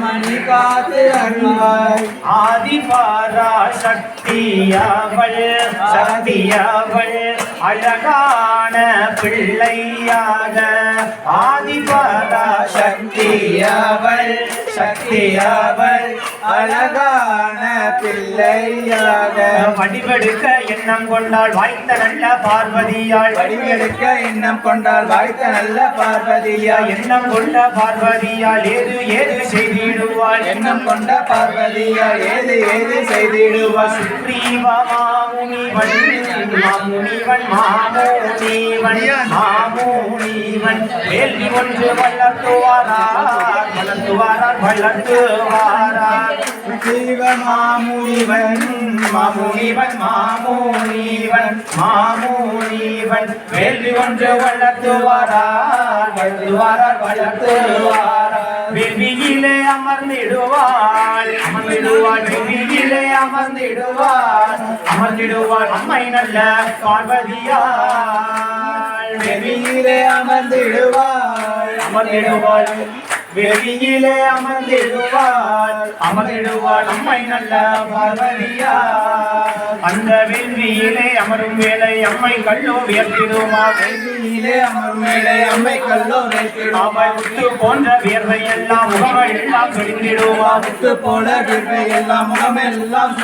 மணி காத்து அருள்வாய். ஆதிபாரா சக்தியாவள் சக்தியாவள் அழகான பிள்ளையாக. ஆதிபாரா சக்தியாவள் சக்தியவள் அழகான பிள்ளையாக. வடிவெடுக்க எண்ணம் கொண்டாள் வாய்த்த நல்ல பார்வதியாள். வடிவெடுக்க எண்ணம் கொண்டால் வாய்த்த நல்ல பார்வதியா எண்ணம் கொண்ட பார்வதியால் ஏது ஏது செய்திடுவாள். எண்ணம் கொண்ட பார்வதியா ஏது ஏது செய்திடுவார் சுக்ரீவ மாமுனிவன் மாமுனிவன் மாமுனிவன் மாமுனிவன் வேள்வி ஒன்று வளர்த்துவாரார் வளர்த்துவாரார் வளர்த்துவாரார் ஜீவமாமுனிவன் மாமுனிவன் மாமுனிவன் மாமுனிவன் வேள்வி ஒன்று வளர்த்துவாரார் வளர்த்துவாரார் வளர்த்துவாரார் வேள்வியிலே அமர்ந்திடுவாள். அமர்ந்திடுவாள் வேள்வியிலே அமர்ந்திடுவாள். அமர்ந்திடுவாள் அம்மை நல்ல பார்வதியாள் வெளியிலே அமர்ந்திடுவாள். அமர்ந்திடுவாள். வெளியிலே அமர்ந்திடுவாள் அமர்ந்திடுவாள் அம்மை நல்ல பார்வதியா அந்த வெள்வியிலே அமரும் வேலை அம்மை கல்லோ உயர்த்திடுமா வெளியிலே அமரும் மேலே அம்மை கல்லோ அவள் முத்து போன்ற வியர்வை எல்லாம் முகங்கள் எல்லாம் சொல்லிடுவா முத்து போல விர்வை எல்லாம் முகமெல்லாம்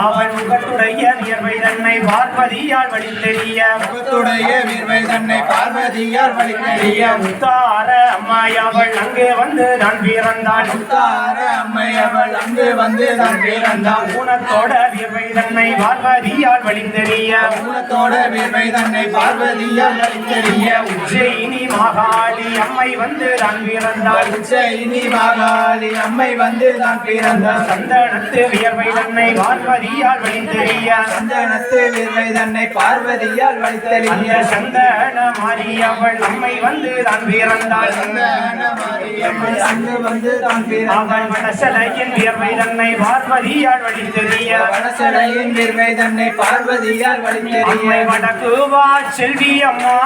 அவள் முகத்துடைய வியர்வை தன்னை பார்வதியால் வழித்தெறிய முகத்துடைய விர்வை தன்னை பார்வதியார் வழித்தறிய பெரிய முத்தார அம்மாய் அவள் அங்கே வந்து நான் பிறந்தாள் முத்தார அம்மை அவள் அங்கு வந்து தான் பிறந்தாள் ஊனத்தோட வியர்வை தன்னை பார்வதியால் வழித்தெறிய ஊனத்தோட விர்வை தன்னை பார்வதியார் வழித்தறிய உஜ்ஜயினி மகாளி அம்மை வந்து நான் பிறந்தாள் உச்சைனி மகாளி அம்மை வந்து தான் பிறந்தாள் சந்தனத்து வியர்வை தன்னை பார்வதியால் வழித்தெறிய சந்தனத்து விர்வை தன்னை பார்வதியால் வழித்தறிய சந்தன மாரியவள் அம்மை வந்து தான் பிறந்தாள் சந்தன மாரியம்மை அங்கு வந்து தான் அவள் மனசலையின் வியர்வை தன்னை பார்வதியால் வழித்தெறிய. வனசடையின் விர்வை தன்னை பார்வதியால் வழித்தறிய. அம்மை வடக்குவா செல்வி அம்மா.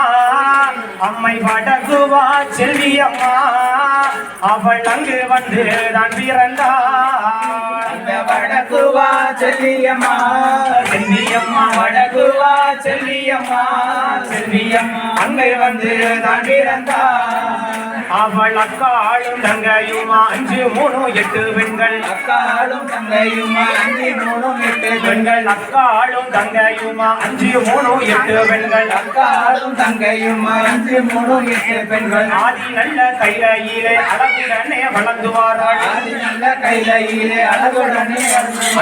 அம்மை வடக்குவா செல்வி அம்மா. அவள் அங்கு வந்து தான் பிறந்தாள். வடக்குவா செல்லியம்மா செல்வியம்மா வடக்குவா செல்லியம்மா செல்வியம்மா அங்கே வந்து தான் பிறந்தாள். அவள் அக்காளும் தங்கையுமா? அஞ்சு மூணு எட்டு பெண்கள். அக்காலும் தங்கையுமா? அஞ்சு மூணும் எட்டு பெண்கள். அக்காளும் தங்கையுமா? அஞ்சு மூணு எட்டு பெண்கள். அக்காலும் தங்கையுமா? அஞ்சு மூணும் எட்டு பெண்கள். ஆதி நல்ல கையிலே அழகுடனே வளர்ந்து வாராள் ஆதி நல்ல கையிலே அழகுடனே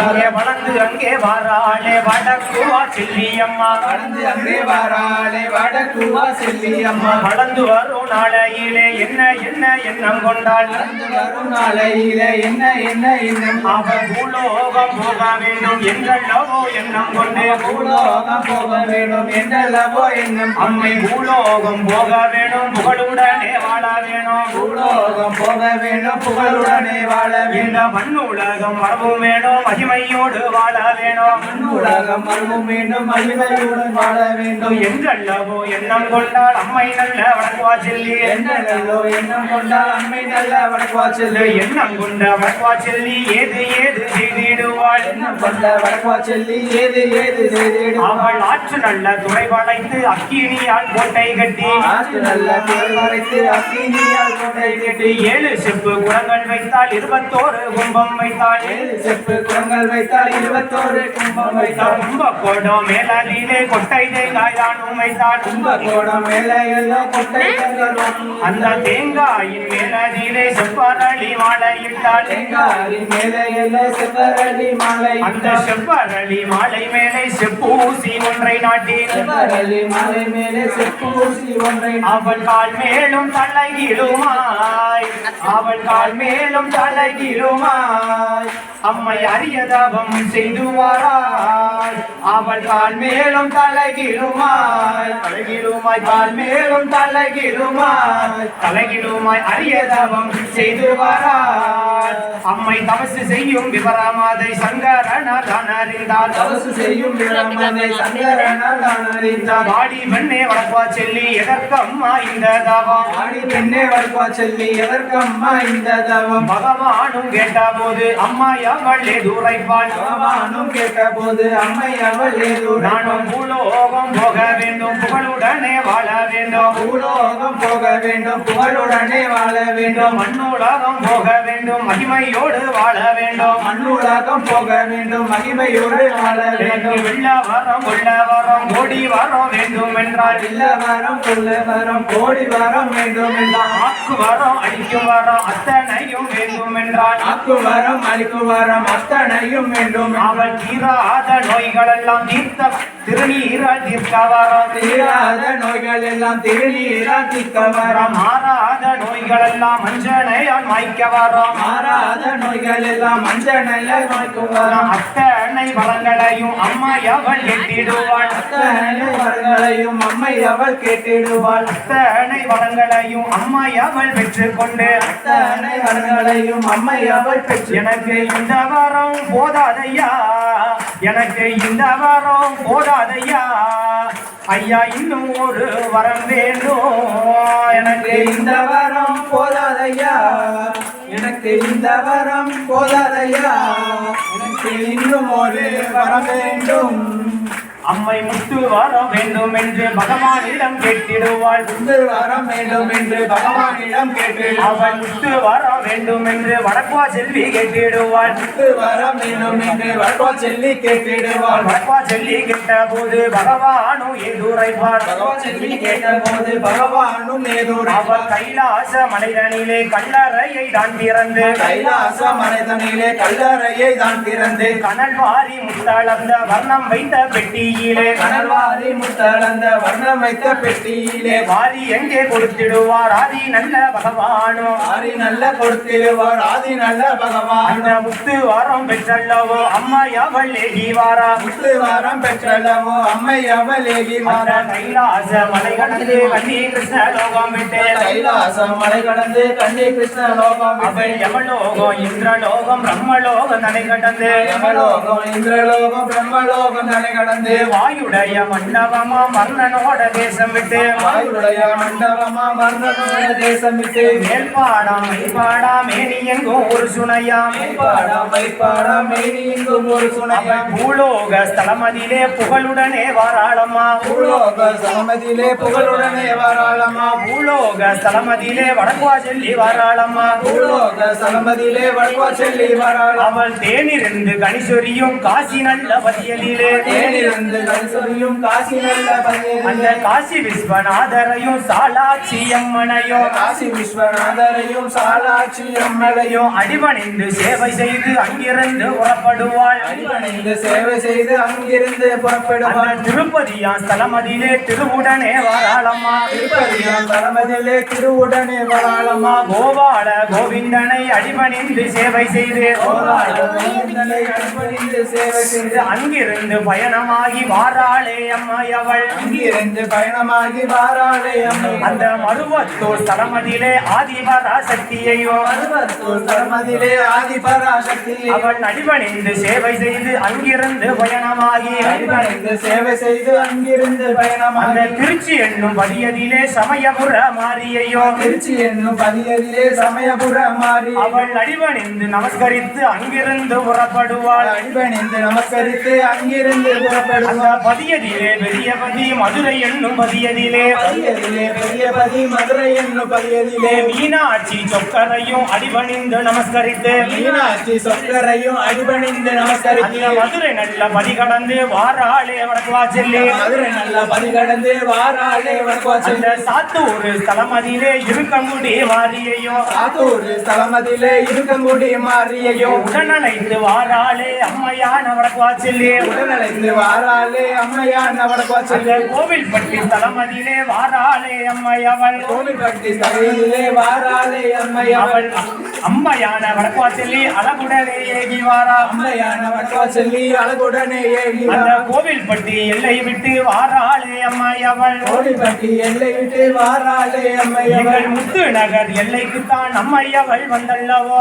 அங்கே வளர்ந்து அங்கே வாராளே வடக்குவா செல்வியம்மா வளர்ந்து அங்கே வாராளே வடக்குவா செல்லியம்மா. வளர்ந்து வரும் நாளையிலே என்ன என்ன எண்ணம் கொண்டாள். வளர்ந்து வரும் நாளையிலே என்ன என்ன? இன்னும் அவள் பூலோகம் போக வேண்டும். என்றல்லவோ எண்ணம் கொண்டு. பூலோகம் போக வேண்டும். என்றல்லவோ என்னும் அம்மை பூலோகம் போக வேணும் புகழுடனே வாழ வேணும் பூலோகம் போக வேண்டும். புகழுடனே வாழ இந்த வேண்டும். மண்ணுலகம் வரவும் வேணும் மகிமையோடு வாழ வேணும் உலகம் மறுவும் வேண்டும். மகிமையுடன் வாழ வேண்டும். என்றல்லவோ எண்ணம் கொண்டாள் அம்மை நல்ல வடக்குவா செல்லி என்னல்லோ எண்ணம் கொண்டால் அம்மை நல்ல வடக்குவா செல்லு எண்ணம் கொண்ட வடக்குவா செல்லி ஏது ஏது செய்திடுவாள். எண்ணம் கொண்ட வடக்குவா செல்லி ஏது ஏது செய்திடும் அவள் ஆற்று நல்ல துணை வளைத்து அக்கினியால் கோட்டை கட்டி. ஆற்று நல்ல தேர் வரைத்து அக்கினியால் கோட்டை கட்டி ஏழு செப்பு குளங்கள் வைத்தாள் இருபத்தோரு கும்பம் வைத்தாள் ஏழு செப்பு குளங்கள் வைத்தால் இருபத்தோரு கும்பம் வைத்தால் கும்பகோணம் மேலிலே கொட்டை தேங்காய் தானும் வைத்தாள் கும்பகோணம் மேலே எல்லாம் கொட்டை அந்த தேங்காயின் மேலிலே செப்பரளி மாலையிட்டாள். தேங்காயின் மேலே எல்லாம் செவ்வரளி மாலை அந்த செப்பரளி மாலை மேலே செப்பூசி ஒன்றை நாட்டி செவ்வரளி மாலை மேலே செப்பு ஊசி ஒன்றை அவள் கால் மேலும் தலைகிடுமாய் அவள் கால் மேலும் தலைகிடுமாய் அம்மை அரியதவம் செய்து வாராய் அவள் கால் மேலும் தலைகிடுமாய் தலைகிடுமாய் கால் மேலும் தலைகிடுமாய் தலைகிடுமாய் அரியதவம் செய்து வாராய் அம்மை தபசு செய்யும் விவரமாதை சங்கரனார் அறிந்தார் தவசு செய்யும் தான் அறிந்தார் வாடி பெண்ணே வளர்ப்பா செல்லி எதற்கு அம்மா இந்த தவம்? ஆடி பெண்ணே வருவா செல்லி எதற்கம்மா இந்த தவம்? பகவானும் கேட்டபோது அம்மா அவள் எதுரைப்பாள்? பகவானும் கேட்டபோது அம்மை அவள் நானும் பூலோகம் போக வேண்டும் புகழுடனே வாழ வேண்டும். பூலோகம் போக வேண்டும் புகழுடனே வாழ வேண்டும். மண்ணுலகம் போக வேண்டும் மகிமையோடு வாழ வேண்டும். மண்ணுலகம் போக வேண்டும். மகிமையோடு வாழ வேண்டும். வெள்ள வரம் உள்ள வரம் ஓடி வரம் வேண்டும் என்றால் இல்ல வரம் புள்ள வரம் கோடி வரம் வேண்டும் என்றான் ஆக்கு வரம் அடிக்கும் வரம் அத்தனையும் வேண்டும் என்றால் ஆக்கு வரம் அழிக்கு வரம் அத்தனையும் வேண்டும் அவள் தீராத நோய்கள் எல்லாம் தீர்த்த திருநீரால் தீர்க்க வரம். தீராத நோய்கள் எல்லாம் திருநீரா திக்க வரம். மாறாத நோய்கள் எல்லாம் மஞ்சனையால் மாய்க்க வரம். மாறாத நோய்கள் எல்லாம் மஞ்சனைய நோய்க்கும் வரம். அத்தனை வளங்களையும் அம்மா அவள் எட்டிடுவாள் அத்தனை வரங்களையும் அம்மை அவள் கேட்டிடுவாள்? அத்தனை வளங்களையும் அம்மா அவள் பெற்றுக்கொண்டு? அத்தனை வரங்களையும் அம்மை அவள் பெற்று எனக்கு இந்த வாரம் போதாதையா? எனக்கு இந்த வாரம் போதாதையா? ஐயா இன்னும் ஒரு வரம் வேண்டும். எனக்கு இந்த வரம் போதாதையா? எனக்கு இந்த வரம் போதாதையா? எனக்கு இன்னும் ஒரு வரம் வேண்டும். அம்மை முத்து வரம் வேண்டும் என்று பகவானிடம் கேட்டிடுவாள். இந்த வரம் வேண்டும் என்று பகவானிடம் கேட்டு அவள் முத்து வரம் வேண்டும் என்று வடக்குவா செல்வி கேட்டிடுவாள். இந்த வரம் வேண்டும் என்று வடவா செல்லி கேட்டிடுவாள். வடக்குவா செல்வி கேட்ட போது பகவானும் எதுரைப்பார் பகவா செல்வி கேட்டபோது பகவானும் ஏதோடு அவள் கைலாச மலைதனிலே கல்லறையை தான் திறந்து. கைலாச மனிதனிலே கல்லறையை தான் திறந்து. கனல் வாரி முத்தளர்ந்த வர்ணம் வைத்த பெட்டியிலே கனல்வாரி முத்தளந்த வர்ணம் வைத்த பெட்டியிலே வாரி எங்கே கொடுத்திடுவார்? ஆதி நல்ல பகவானோ? ஆதி நல்ல கொடுத்திருவார் ஆதி நல்ல பகவான். அந்த முத்து வாரம் பெற்றல்லவோ? அம்மா அவள் ஏகிவாரா? முத்து வரம் பெற்றளவோ அம்மை அவள் ஏகி அந்த மாறான் கைலாச மலை கடந்து கண்ணி கிருஷ்ண லோகம் விட்டு கைலாசம் மலை கடந்து கண்ணி கிருஷ்ண லோகம் அவள் யமலோகம் இந்திரலோகம் பிரம்மலோகம் தனை கடந்து. யமலோகம் இந்திரலோகம் பிரம்மலோகம் தலை கடந்து. வாயுடைய மண்டபமா மன்னனோட தேசம் விட்டு வாயுடைய மண்டபமா மர்ணனோட தேசம் விட்டு மேல்பாடா மைப்பாடா மேனி எங்கும் ஒரு சுனையாம் மெய்ப்பாடா மைப்பாடா மேனி இங்கும் ஒரு சுனையம் பூலோக ஸ்தலமதிலே புகழுடனே வாராளம்மா. பூலோக சமதியிலே புகழுடனே வாராளமா பூலோக ஸ்தலமதிலே வடக்குவா செல்லி வாராளம்மா. பூலோக சமதியிலே வடவா செல்லி வாராளம். அவள் தேனிருந்து கணிசொரியும் காசி நல்ல பதியலிலே தேனிருந்து கல்சொலியும் காசி நல்ல அந்த காசி விஸ்வநாதரையும் சாலாட்சி அம்மனையும் காசி விஸ்வநாதரையும் சாலாட்சி அம்மலையும் அடிபணிந்து சேவை செய்து அங்கிருந்து புறப்படுவாள். அடிபணிந்து சேவை செய்து அங்கிருந்து அந்த புறப்படுவான் திருப்பதியா ஸ்தலமதிலே திருவுடனே வாராளம்மா. திருப்பதியாம் தளமதிலே திருவுடனே வராளமா கோபால கோவிந்தனை அடிபணிந்து சேவை செய்து. கோலால கோவிந்தனை அடிபணிந்து சேவை செய்து. அங்கிருந்து பயணமாகி வாராளே அம்மையவள். அங்கிருந்து பயணமாகி வாராளே அம்மை அந்த மருவத்தூர் ஸ்தலமதிலே ஆதிபரா சக்தியையோ அவள் அடிபணிந்து சேவை செய்து அங்கிருந்து பயணமாகி. அடிபணிந்து சேவை செய்து அங்கிருந்து அந்த பயணமாக திருச்சி என்னும் பதியதிலே சமயபுர மாரியையோ திருச்சி என்னும் பதியதிலே சமயபுர மாறி அவள் அடிபணிந்து நமஸ்கரித்து அங்கிருந்து புறப்படுவாள். அடிபணிந்து நமஸ்கரித்து அங்கிருந்து அந்த பதியதிலே பெரியபதி மதுரை என்னும் பதியதிலே. பதியதிலே பெரிய பதி மதுரை என்னும் பதியதிலே. மீனாட்சி சொக்கரையும் அடிபணிந்து நமஸ்கரித்து. மீனாட்சி சொக்கரையும் அடிபணிந்து நமஸ்கரித்து. மதுரை நல்ல பதி கடந்து வாராளே வடக்குவா செல்லி. மதுரை நல்ல பதி கடந்து வாராளே அந்த வடக்குவாச்சல் சாத்தூர் ஸ்தலமதியிலே இருக்கங்குடி வாரியையும் சாத்தூர் ஸ்தலமதிலே இருக்கங்குடி மாறியையும் உடனழைத்து வாராளே அம்மையான வடக்குவா செல்லி. உடனழைந்து வாராளே வாராளே அம்மையான வடக்குவாசல்லி அந்த கோவில் பட்டி தளமதியிலே வாராளே அம்மையவள். கோவில்பட்டி தலையிலே வாராளே அம்மை அவள் அம்மையான வடக்குவாசல்லி அழகுடனே ஏகி வாரா. அம்மையான வடக்குவாசல்லி அழகுடனே ஏகி அந்த கோவில் பட்டி எல்லை விட்டு வாராளே அம்மையவள். கோவில்பட்டி எல்லை விட்டு வாராளே அம்மை எங்கள் முத்து நகர் எல்லைக்குத்தான் அம்மையவள் வந்தல்லவோ.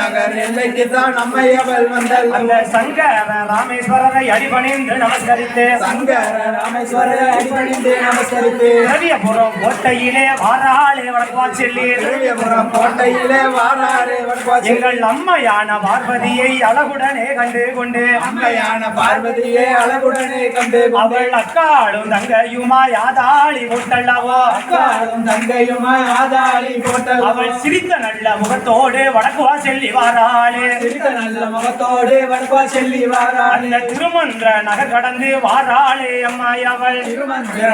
நகர் எல்லைக்கு தான் அம்மையவள் வந்தல் அந்த சங்கர ராமேஸ்வரரை அடிபணிந்து நமஸ்கரித்து சங்கர ராமேஸ்வர அடிபணிந்து நமஸ்கரித்து. திரவியபுரம் கோட்டையிலே வாராளே வடக்குவாசல்லி திரவியபுரம் கோட்டையிலே வாராளே வடக்குவாசல்லி எங்கள் அம்மையான பார்வதியை அழகுடனே கண்டு கொண்டு. அம்மையான பார்வதியே அழகுடனே கண்டு அவள் அக்காளும் தங்கையுமா யாதாளி போட்டல்லவோ. அக்காளும் தங்கையுமாய் ஆதாளி போட்டல் அவள் சிரித்த நல்ல முகத்தோடு வடக்கு வாசல்லி வாராளே. சிரித்த நல்ல முகத்தோடு வடக்குவா செல்லி வாராளே திருமன்ற நகர் கடந்து வாராளே அம்மாய் அவள்.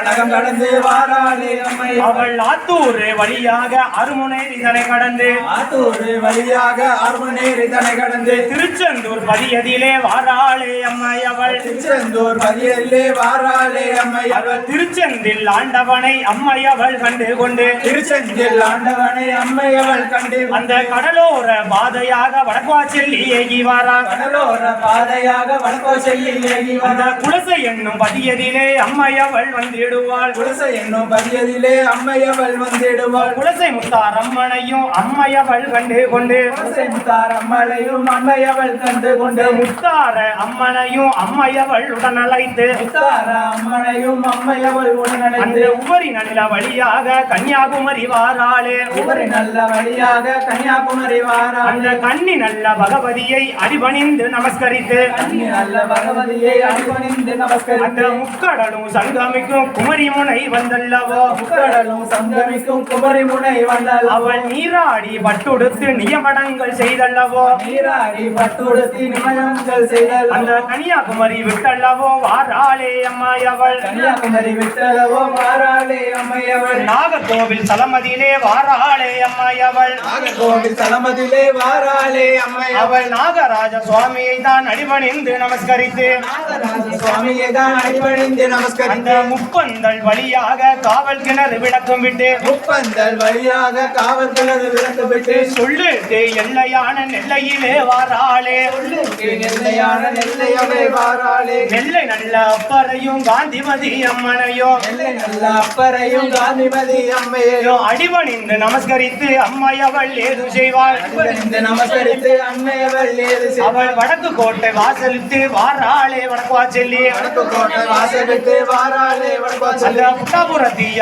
நகம் கடந்து வாராளே அம்மை அவள். ஆத்தூர் வழியாக அருமுனை இதனை கடந்து. ஆத்தூர் வழியாக அருமநேர் இதனை கடந்து. திருச்செந்தூர் பதியதிலே வாராளே அம்மாய் அவள். திருச்செந்தூர் பதியிலே வாராளே அம்மை அவள். திருச்செந்தில் ஆண்டவனை அம்மை அவள் கண்டு கொண்டு. திருச்செந்தில் ஆண்டவனை அம்மை அவள் கண்டு அந்த கடலோர பாதையாக வடக்குவா செல்லி ஏகி வாரா. கடலோர பாதையாக வடக்கோ செல்லி ஏகி வந்த குலசை என்னும் பதியதிலே அம்மை அவள் வந்திடுவாள். குலசை என்னும் பதியதிலே அம்மை அவள் வந்திடுவாள். குலசை முத்தார் அம்மனையும் அம்மை அவள் கண்டு கொண்டு. குலசை முத்தார் அம்மளையும் அம்மை அவள் கண்டு கொண்டு. முத்தார அம்மனையும் அம்மை அவள் உடன் அழைத்து. முத்தார அம்மனையும் அம்மை அவள் அந்த உடனடைந்து உபரி நல்ல வழியாக கன்னியாகுமரி வாராளே. உபரி நல்ல வழியாக கன்னியாகுமரி வாராள். அந்த கன்னி நல்ல பகவதியை அடிபணிந்து நமஸ்கரித்து. கன்னி நல்ல பகவதியை அடிபணிந்து முக்கடலும் சங்கமிக்கும் குமரி முனை வந்தல்லவோ? முக்கடலும் சங்கமிக்கும் குமரி முனை வந்தால் அவள் நீராடி பட்டுடுத்து நியமனங்கள் செய்தல்லவோ? நீராடி பட்டுடுத்தி நிமயங்கள் செய்தல் அந்த கன்னியாகுமரி விட்டல்லவோ? வாராளே அம்மாய் அவள். கன்னியாகுமரி விட்டளவோ வாராளே அம்மை அவள். நாகர்கோவில் தலமதியிலே வாராளே அம்மாய் அவள். நாகர்கோவில் தளமதிலே வாராளே அம்மை அவள் அவள் நாகராஜ சுவாமியை தான் அடிபணிந்து நமஸ்கரித்து. நாகராஜ சுவாமியை தான் அடிபணிந்து அந்த நமஸ்கரித்து முப்பந்தல் வழியாக காவல் கிணறு விளக்கம் விட்டு முப்பந்தல் வழியாக காவல்களது விளக்கு விட்டு சொல்லுக்கு எல்லையான நெல்லையிலே வாராளே. சொல்லுக்கு நெல்லையான நெல்லையவே வாராளே. நெல்லை நல்ல அப்பரையும் காந்திமதி அம்மனையும் நெல்லை நல்ல அப்பரையும் காந்திமதி அம்மையையும் அடிபணிந்து நமஸ்கரித்து அம்மை அவள் ஏது செய்வாள்? அடிபணிந்து நமஸ்கரித்து அம்மையவள் ஏது செய்வாள். அவள் வடக்கு கோட்டை வாசலிட்டு வாராளே வடக்குவா செல்லி அந்த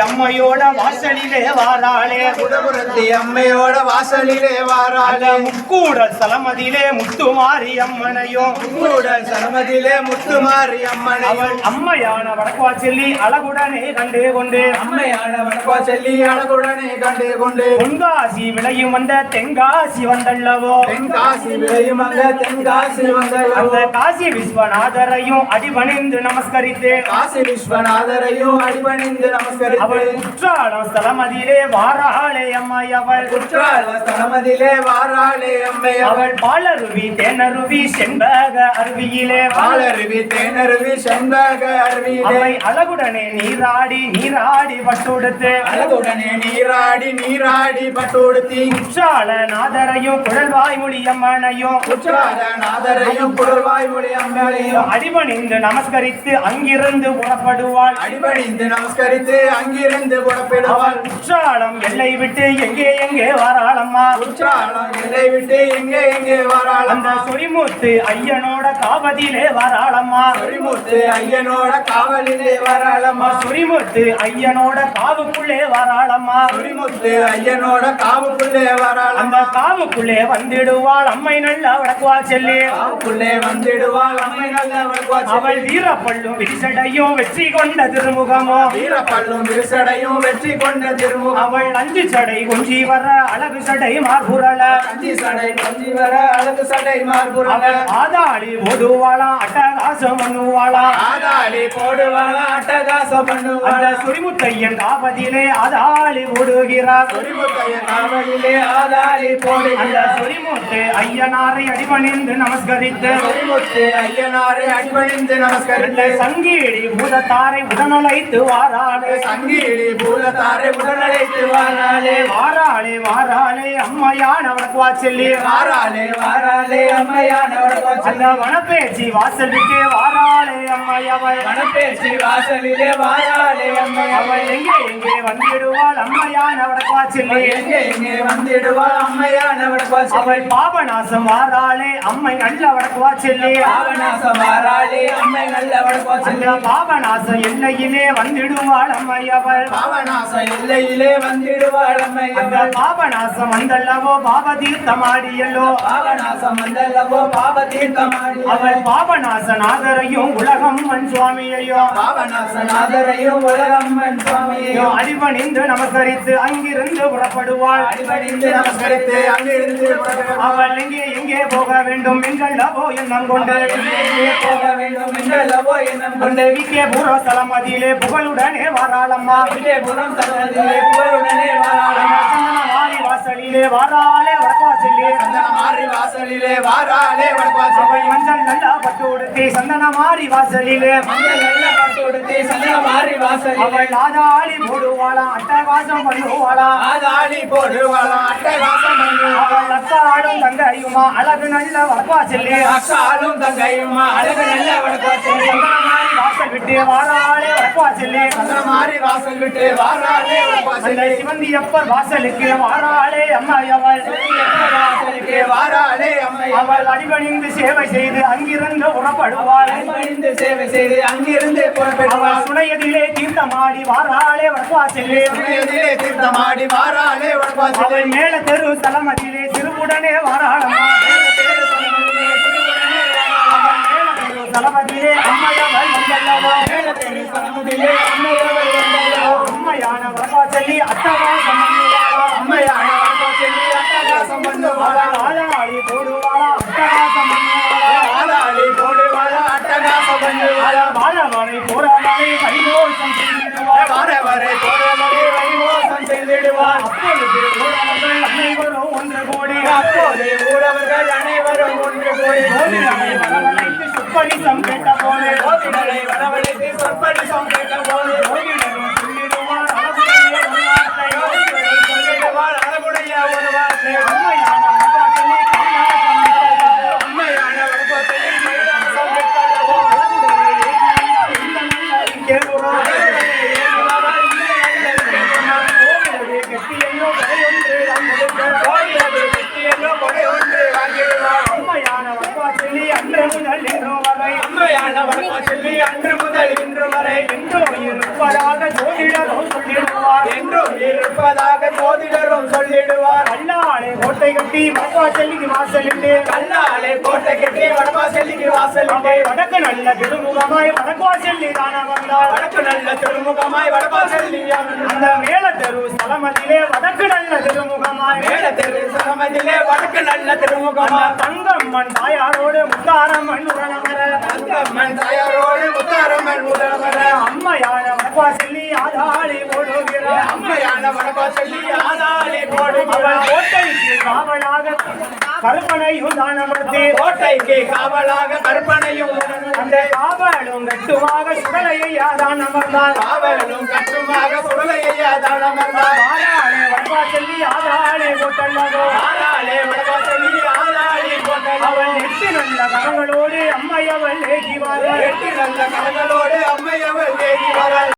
அம்மையோட வாசலிலே வாராளே. புடபுரத்தி அம்மையோட வாசலிலே அந்த வாராளே முக்கூட தலமதியிலே முத்துமாரி உங்களுடன் சலமதிலே முத்துமாரி அம்மனை அவள் அம்மையான வடக்குவா செல்லி அழகுடனே கண்டு கொண்டு. அம்மையான வடக்கோச்சல்லி அழகுடனே கண்டு கொண்டு. பொன்காசி விளையும் வந்த தென்காசி வந்தல்லவோ தென்காசி விளையும் அங்க தென்காசி அந்த வந்த காசி விஸ்வநாதரையும் அடிபணிந்து நமஸ்கரித்து காசி விஸ்வநாதரையும் அடிபணிந்து அவள் நமஸ்கரித்து குற்றாலம் ஸ்தலமதியிலே வாராளே அம்மாய் அவள். குற்றால சலமதிலே வாராளே அம்மை அவள். பாலருவி தேனருவி செண்பக அருவியிலே பாலருவி தேனருவி செண்பக அருவியிலே. அவை அழகுடனே நீராடி நீராடி பட்டுடுத்து. அழகுடனே நீராடி நீராடி பட்டுடுத்தி. குற்றால நாதரையும் குழல்வாய் மொழியம்மனையும் குற்றால நாதரையும் குரல்வாய் மொழி அம்மையையும் அடிபணிந்து நமஸ்கரித்து அங்கிருந்து புறப்படுவாள் அடிபணிந்து நமஸ்கரித்து அங்கிருந்து புறப்படுவாள் குற்றாலம் எல்லை விட்டு எங்கே எங்கே வராளம்மா? குற்றாலம் எல்லை விட்டு எங்கே எங்கே வாராள் அந்த சொரிமுத்து ஐயனோட காவதியிலே வராளம்மா. சொரிமுத்து ஐயனோட காவலிலே வாராளம்மா. சொரிமுத்து ஐயனோட காவுக்குள்ளே வராளம்மா. சொரிமுத்து ஐயனோட காவுக்குள்ளே வாராளம்மா. அந்த காவுக்குள்ளே வந்திடுவாள் அம்மை நல்ல வடக்குவா செல்லி. காவுக்குள்ளே வந்திடுவாள் அம்மை நல்ல வடக்குவாச்சல் அவள் வீரப்பள்ளும் விரிசடையும் வெற்றி கொண்ட திருமுகமோ? வீரப்பள்ளும் விரிசடையும் வெற்றி கொண்ட திருமுகம். அவள் அஞ்சு சடை கொஞ்சி வர அழகு சடை மார்புரள கஞ்சி சடை கொஞ்சி வர அழகு சடை மார்புறவ அவள் ஆதாளி ஓதுவாளா அட்டகாசம் பண்ணுவாளா? ஆதாளி போடுவாள அட்டகாசம் அந்த பண்ணுவாள சுரிமுத்தையன் காவதியிலே ஆதாளி ஓடுகிறார் சொரிமுத்தைய காவலிலே ஆதாளி அந்த போடுகிறார் சொரிமுத்து ஐயனாரை அடிபணிந்து நமஸ்கரித்து. சொரிமுத்து ஐயனாரை அடிபணிந்து நமஸ்கரித்து. நமஸ்கரித்து சங்கீடி பூதத்தாரை உடனழைத்து வாராளே. சங்கீடி பூலத்தாரை உடனழைத்து வாராளே. வாராளே வாராளே அம்மையான் அவனுக்கு வாச்சல்லி வாராளே வாராளே அம்மையானவர் அந்த வனப்பேச்சி வாசல் விட்டு வாராளே அம்மையவள். மனப்பேசி வாசலிலே வாராளே அம்மையவள். எங்கே எங்கே வந்திடுவாள் அம்மையான் அவனுக்கு வாச்சல்லி எங்கே எங்கே வந்திடுவாள் அம்மையானவர் அவள் பாபநாசம் வாராளே அம்மை நல்ல அவனுக்கு வாச்சல்லி பாவநாசம் வாராளே அம்மை பாபநாசம் எல்லையிலே வந்திடுவாள் அம்மையவள். பாவநாசம் எல்லையிலே வந்திடுவாள் அம்மையவள். பாபநாசம் வந்தல்லவோ பாப தீர்த்தமாடியல்லோ பாவநாசம் வந்தல்லவோ பாவ தீர்த்தமாடி அவள் பாபநாசநாதரையும் உலகம் மண் சுவாமியையோ. பாவநாசநாதரையும் உலகம்மன் சுவாமியையும் அடிபணிந்து நமஸ்கரித்து அங்கிருந்து புறப்படுவாள். அடிபணிந்து நமஸ்கரித்து அங்கிருந்து. அவள் எங்கே எங்கே போக வேண்டும்? எங்கள்ளவோ எண்ணம் கொண்டு. போக வேண்டும்? என்றல்லவோ எண்ணம் கொண்டு விக்கே பூர்வஸ்தலம் புகழுடனே வாராளம்மா. விஜயபுரம் சன்னதியிலே புகழுடனே வாராளே வாரி வாசலிலே வாராளே வடவாசலிலே. சந்தனமாறி வாசலிலே வாராளே வடவாசல் மஞ்சள் நல்லா பட்டு உடுத்தி சந்தனமாறி வாசலிலே. மஞ்சள் நல்லா பட்டு உடுத்தி சந்தன மாறி வாசலிலே. அவள் ஆதாளி போடுவாளா அட்டகாசம் பண்ணுவாளா. ஆதாளி போடுவாளா அட்டகாசம் பண்ணுவாளாம் அவள் அக்காளும் தங்கையுமா அழகு நல்ல வடவாசலிலே. அக்காலும் தங்கையுமா அழகு நல்ல வடவாசல் விட்டு வாராளே வடவாசலிலே சந்தன மாறி வாசல் விட்டு வாராளே அந்த சிவந்தி அப்பர் வாசலுக்கு வாராளே அம்மையவள். வாசலுக்கு வாராளே அம்மை அவள் அடிபணிந்து சேவை செய்து அங்கிருந்து புறப்படுவாள். அன்பணிந்து சேவை செய்து அங்கிருந்து அவள் புறப்படுவாள் சுனையதிலே தீர்த்தமாடி வாராளே வடவாசலிலே சுமையதிலே தீர்த்தமாடி வாராளே வடவாசல் அவள் மேல தெரு தலமதிலே திருவுடனே வாராளம்மா. அவள் மேல தெரு தலமதிலே அம்மையவள் வந்தல்லவோ? சமுதிலே அம்மையவள் வந்தாளோ அம்மையான அம்மையான ஆளாளி போடுவாளா? ஆளாளி போடுவாளா? வாழவரை செய்திடுவார். அப்பொழுது ஊரவர்கள் அனைவரும் ஒன்று கூடி. அப்போது ஊரவர்கள் அனைவரும் ஒன்று கூடி. சுப்பரிசம் சொற்படிசம் கேட்ட இருப்பதாக ஜோதிடரும் சொல்லிடுவார். என்றும் இருப்பதாக ஜோதிடரும் சொல்லிடுவார். அல்லாளே கோட்டை கட்டி வடவாசலிக்கு வாசலிட்டு. கல்லாலே கோட்டை கட்டி வடவாசலிக்கு வாசலிலே அவள் வடக்கு நல்ல திருமுகமாய் வடக்குவாசல்லி தான வந்தாள் வடக்கு நல்ல திருமுகமாய் வடவாசல் அந்த மேல தெரு ஸ்தலமதிலே வடக்கு நல்ல திருமுகமாய். மேல தெரு சமதிலே வடக்கு நல்ல திருமுகமாய். தங்கம்மன் தாயாரோடு முத்தாரம்மன் உடனமர தங்கம்மன் தாயாரோடு முத்தாரம்மன் முதல்வர அம்மையான வடவாசல்லி ஆதாளி போடுகிறார் அவள் போடுகிறார் கோட்டைக்கு காவலாக கற்பனையும் அந்த காவலும் கட்டுமாக சுடலையை யாதான் அமர்ந்தார். காவலும் கட்டுமாக சுடலையா தானமர்ந்தார் ஆதாளே வடவாசல்லி ஆதாளே போட்டல்லதோ ஆதாளே வடவாசலி ஆதாளி கோட்டை அவள் எட்டு நல்ல கரங்களோடு அம்மையவள் ஏகிவார்கள். எட்டு நல்ல கரங்களோடு அம்மையவள் தேடி வர